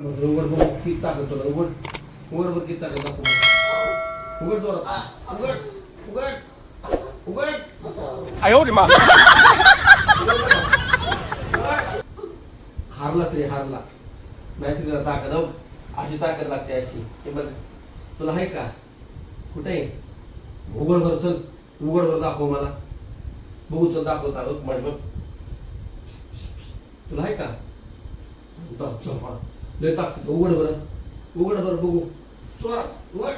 उघड बघ किती किती ताकद दाखव उघड जोरात. हारलास रे हारला. नाही ताकद हो. अशी ताकद लागते अशी. हे बघ. तुला आहे का? कुठे? उघड भर चल. उघड भर दाखव मला. बघू चल दाखव ताकद. माझ्या तुला आहे का? चल लय ताकद उघड बरं. उघड बरं बघू. उघड.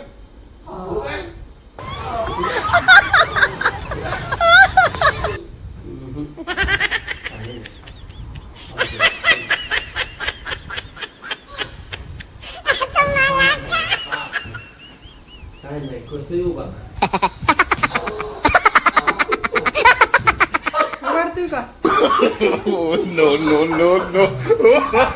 काय नाही कसंही उभा का? Oh no no no.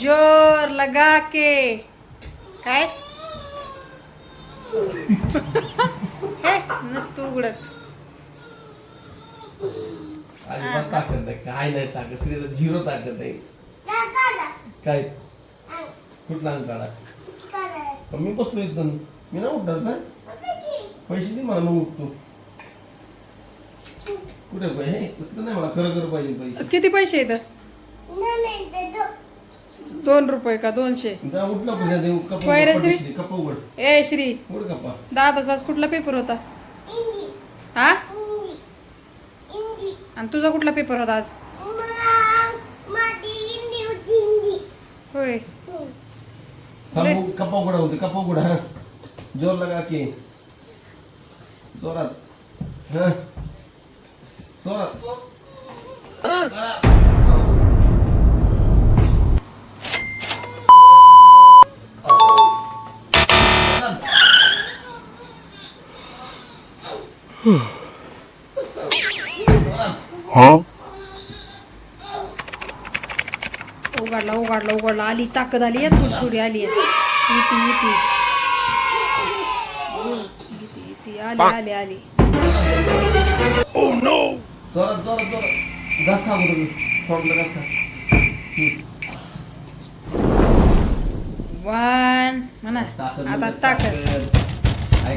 जोर लगा के. काय? हे नसतो उघडत. अजिबात ताकद नाही काय नाही ताकद स्त्रीला झिरो ताकद आहे. काय? कुठला काढा मी बसलो एकदम. मी ना उठणार सर पैसे दे मला मग उठतो. कुठे पैसे तसं नाही मला खरं खरं पाहिजे पैसे. किती पैसे येत दोन रुपये का दोनशे? जा उठला पुन्हा देऊ कपा रे श्री. दिसली, कपा उघड. ए श्री. उघड कपा. दादाचा आज कुठला पेपर होता? हा? आणि तुझा कुठला पेपर होता आज? होय. कपा उघडा होते कपा उघडा. हा. जोर लगा के. जोरात. हा. जोरात. जोरात. Huh? उघडला उघडला उघडला. आली ताकद आली आहे थोडी थोडी आली. आहे येते येते. येते येते. आली आली आली. जोरात जोरात जोरात. जास्त थांबतो तुम्ही थोडं जास्त वन. म्हणा. आता ताकद.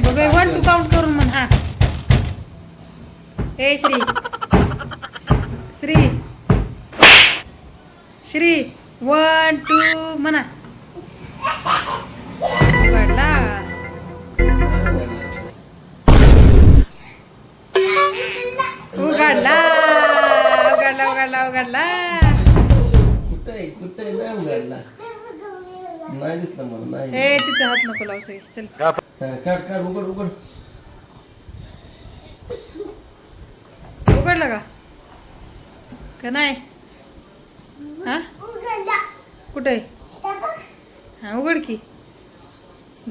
बघ वन टू. काउंट करून म्हण. हा श्री. श्री. श्री वन टू म्हणा. उघडला उघडला उघडला उघडला उघडला. कुठं कुठं नाही उघडला. नाही दिसलं मला नाही ए तिथे हात नको लावू. चल. काढ काढ उघड उघड. उघडला का? का नाही? हा? कुठे? हा उघड की.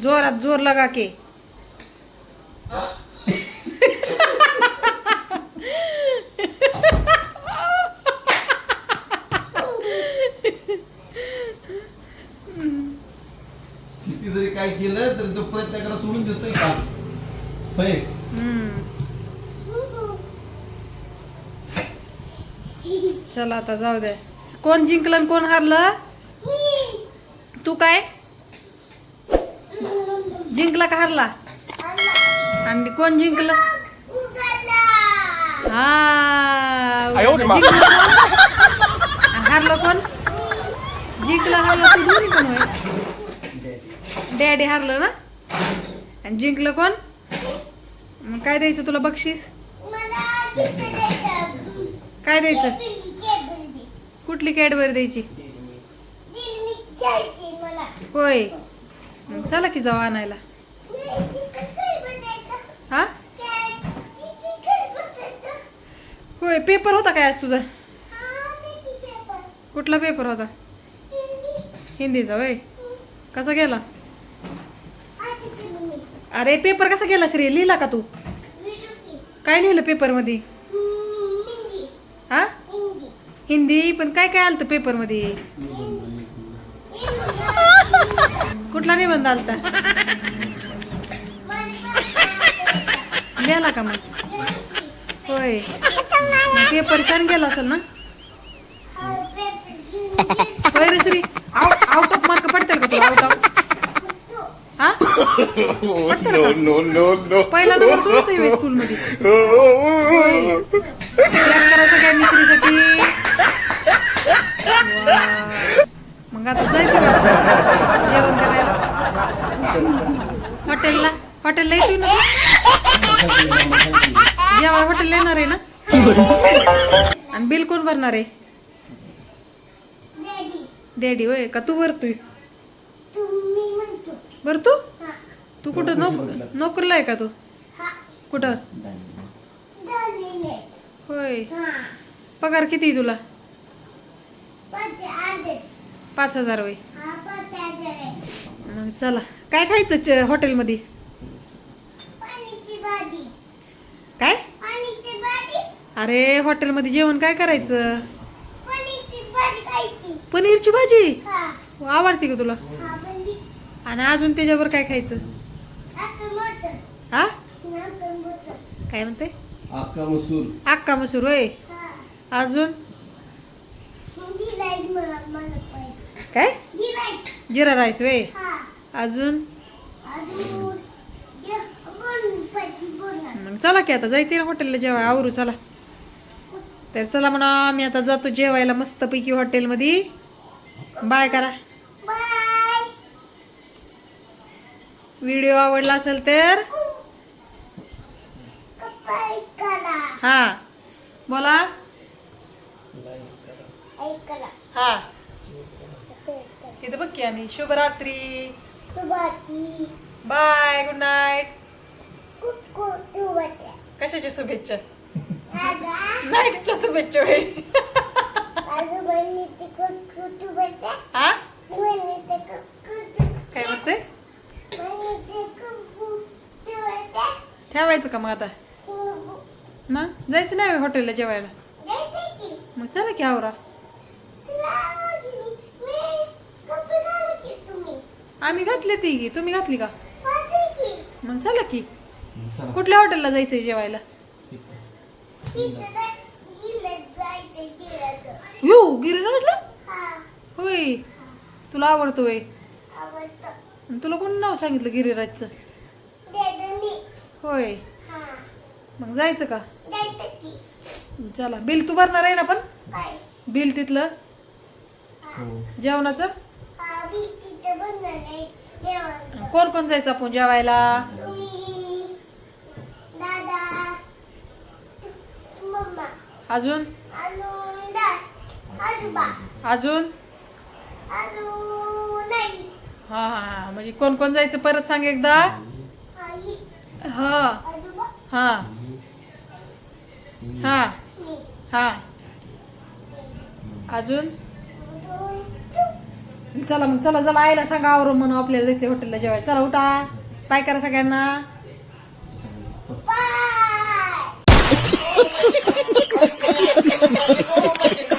जोरात जोर लगा के. किती जरी काय केलं तरी तो प्रयत्न करा सोडून देतोय का होय हम्म. चला आता जाऊ दे. कोण जिंकलं आणि कोण हारलं? तू काय? जिंकला का हारला? आणि कोण जिंकलं? हा हारलं कोण? जिंकलं हारलं तू डॅडी हारलं ना? आणि जिंकलं कोण? मग काय द्यायचं तुला बक्षीस? काय द्यायचं? कुठली कॅडबरी द्यायची? होय. चला की जाऊ आणायला. हा? होय पेपर होता काय आज तुझा? कुठला पेपर होता? हिंदीचा होय. कसा गेला? अरे पेपर कसा गेला श्री? लिहिला का तू? काय लिहिलं पेपरमध्ये हा? हिंदी पण काय काय आलतं पेपरमध्ये कुठला निबंध आलता? गेला का मग? होय. पेपर छान गेला असेल ना? होय रे Shri. Out out of mark पडतील का तुला? आउट ऑफ हा. पहिला नंबर तू स्कूल मध्ये. Clap करा सगळ्यांनी मग आता जायचं का? जेवण करायला? हॉटेलला? हॉटेलला येतो ना जेव्हा हॉटेलला येणार आहे ना? आणि बिल कोण भरणार आहे? डॅडी होय का तू भरतोय? भरतो? तू तू कुठं नोक नोकरीला आहे का तू? कुठं? होय. पगार किती तुला? पाच हजार मग चला. काय खायचं च- हॉटेलमध्ये? काय? अरे हॉटेलमध्ये जेवण काय करायचं? पनीरची भाजी आवडते का तुला? आणि अजून त्याच्यावर काय खायचं? हा? काय म्हणते? अक्का मसूर. अक्का मसूर होय. अजून? काय? जिरा राईस होय अजून? मग चला की आता जायचंय ना हॉटेलला जेवाय. आवरू चला. तर चला म्हणा आम्ही आता जातो जेवायला मस्तपैकी हॉटेलमध्ये बाय करा. व्हिडिओ आवडला असेल तर? हा. बोला. हा. तिथं बघ की आणि शुभरात्री बाय गुड नाईट कशाच्या शुभेच्छा नाईटच्या शुभेच्छा हा काय म्हणते ठेवायचं का मग आता मग जायचं नाही हॉटेलला जेवायला मग चला की आवरा आम्ही घातले ती की तुम्ही घातली का? मग चला की. चला. कुठल्या हॉटेलला जायचंय जेवायला? यो गिरिराजला? होय. तुला आवडतो होय आणि तुला कोण नाव सांगितलं गिरिराजचं? होय. मग जायचं का? चला. बिल तू भरणार आहे ना पण? बिल तिथलं? हो. जेवणाचं? कोण कोण जायचं आपण जेवायला? दादा मम्मा. अजून? अजून हा म्हणजे कोण कोण जायचं परत सांग एकदा. हा. हा. हा. हा. अजून? चला मग चला चला आयला सांगा आवरून म्हणून आपल्याला जायचे हॉटेलला जेवायला. चला उठा. काय करा सगळ्यांना?